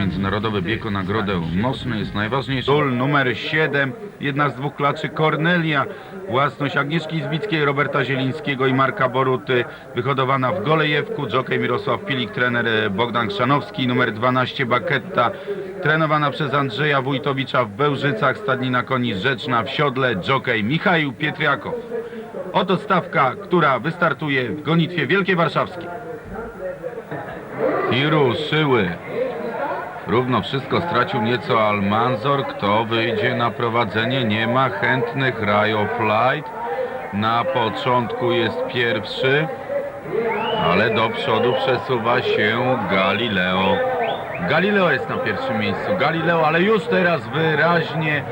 Międzynarodowy bieg o nagrodę Mosny jest najważniejszy. Dul numer 7, jedna z dwóch klaczy Kornelia, własność Agnieszki Izbickiej, Roberta Zielińskiego i Marka Boruty, wyhodowana w Golejewku, jockey Mirosław Pilik, trener Bogdan Krzanowski, numer 12 Baketta, trenowana przez Andrzeja Wójtowicza w Bełżycach, stadnina koni Rzeczna w Siodle, jockey Michał Pietriakow. Oto stawka, która wystartuje w gonitwie Wielkiej Warszawskiej. I ruszyły. Równo wszystko stracił nieco Almanzor. Kto wyjdzie na prowadzenie? Nie ma chętnych. Rayo Flight na początku jest pierwszy, ale do przodu przesuwa się Galileo. Galileo jest na pierwszym miejscu. Galileo, ale już teraz wyraźnie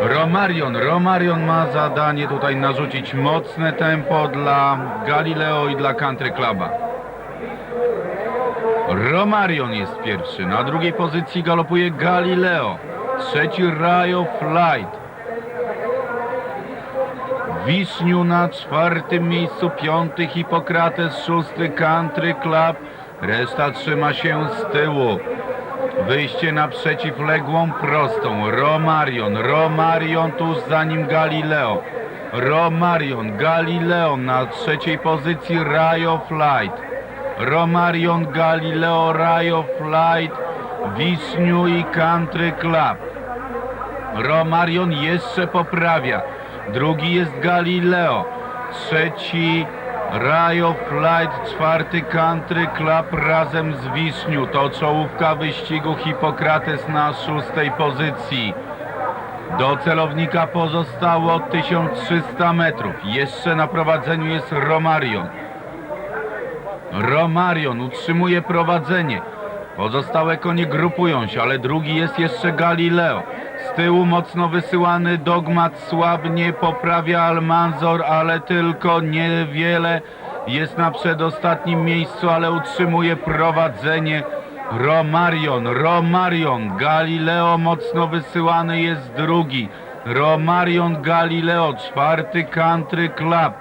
Romarion. Romarion ma zadanie tutaj narzucić mocne tempo dla Galileo i dla Country Cluba. Romarion jest pierwszy. Na drugiej pozycji galopuje Galileo. Trzeci Rayo Flight. Wiśniu na czwartym miejscu, piąty Hipokrates, szósty Country Club. Reszta trzyma się z tyłu. Wyjście na przeciwległą prostą. Romarion, Romarion tuż za nim Galileo. Romarion, Galileo na trzeciej pozycji Rayo Flight. Romarion, Galileo, Rayo Flight, Wiśniu i Country Club. Romarion jeszcze poprawia. Drugi jest Galileo. Trzeci Rayo Flight, czwarty Country Club razem z Wiśniu. To czołówka wyścigu Hipokrates na szóstej pozycji. Do celownika pozostało 1300 metrów. Jeszcze na prowadzeniu jest Romarion. Romarion utrzymuje prowadzenie. Pozostałe konie grupują się, ale drugi jest jeszcze Galileo. Z tyłu mocno wysyłany dogmat słabnie poprawia Almanzor, ale tylko niewiele. Jest na przedostatnim miejscu, ale utrzymuje prowadzenie. Romarion, Romarion, Galileo mocno wysyłany jest drugi. Romarion, Galileo, czwarty Country Club.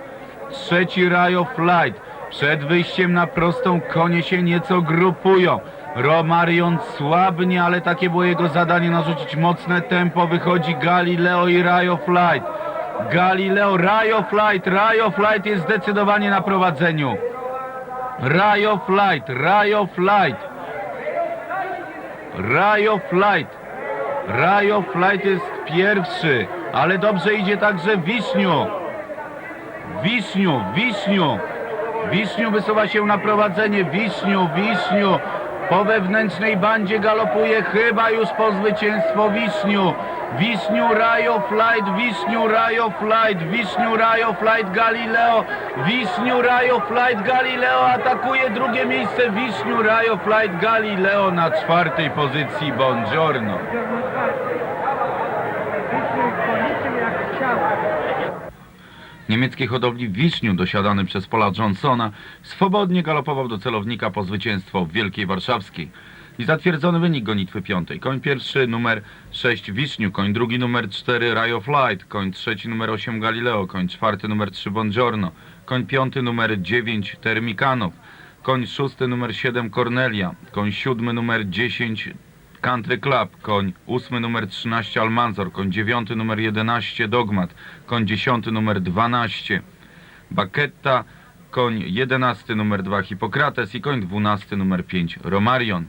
Trzeci Rayo Flight. Przed wyjściem na prostą konie się nieco grupują. Romarion słabnie, ale takie było jego zadanie narzucić mocne tempo. Wychodzi Galileo i Rayo Flight. Galileo, Rayo Flight, Rayo Flight jest zdecydowanie na prowadzeniu. Rayo Flight, Rayo Flight. Rayo Flight. Rayo Flight jest pierwszy, ale dobrze idzie także Wiśniu. Wiśniu, Wiśniu. Wiśniu wysuwa się na prowadzenie. Wiśniu, Wiśniu. Po wewnętrznej bandzie galopuje chyba już po zwycięstwo Wiśniu. Wiśniu, Rayo Flight, Wiśniu, Rayo Flight, Wiśniu, Rayo Flight, Galileo. Wiśniu, Rayo Flight, Galileo atakuje drugie miejsce. Wiśniu, Rayo Flight, Galileo na czwartej pozycji. Buongiorno. Niemieckiej hodowli Wiśniu, dosiadany przez Pola Johnsona, swobodnie galopował do celownika po zwycięstwo w Wielkiej Warszawskiej. I zatwierdzony wynik gonitwy piątej. Koń pierwszy numer 6 Wiśniu, koń drugi numer 4 Rayo Flight, koń trzeci numer 8 Galileo, koń czwarty numer 3 Buongiorno, koń piąty numer 9 Termikanow, koń szósty numer 7 Cornelia, koń siódmy numer 10 Country Club, koń ósmy numer 13 Almanzor, koń dziewiąty numer 11 Dogmat, koń dziesiąty numer 12 Baketta, koń 11 numer 2 Hipokrates i koń 12 numer 5 Romarion.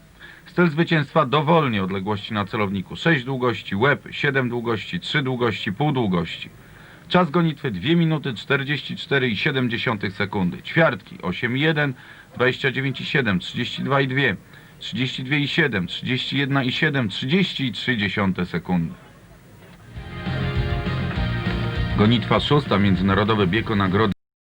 Styl zwycięstwa dowolnie odległości na celowniku 6 długości, łeb 7 długości, 3 długości, pół długości. Czas gonitwy 2 minuty 44,7 sekundy. Ćwiartki 8,1, 29,7, 32,2, 32,7, 31,7, 30,3 sekundy. Gonitwa szósta, Międzynarodowy bieg o nagrody.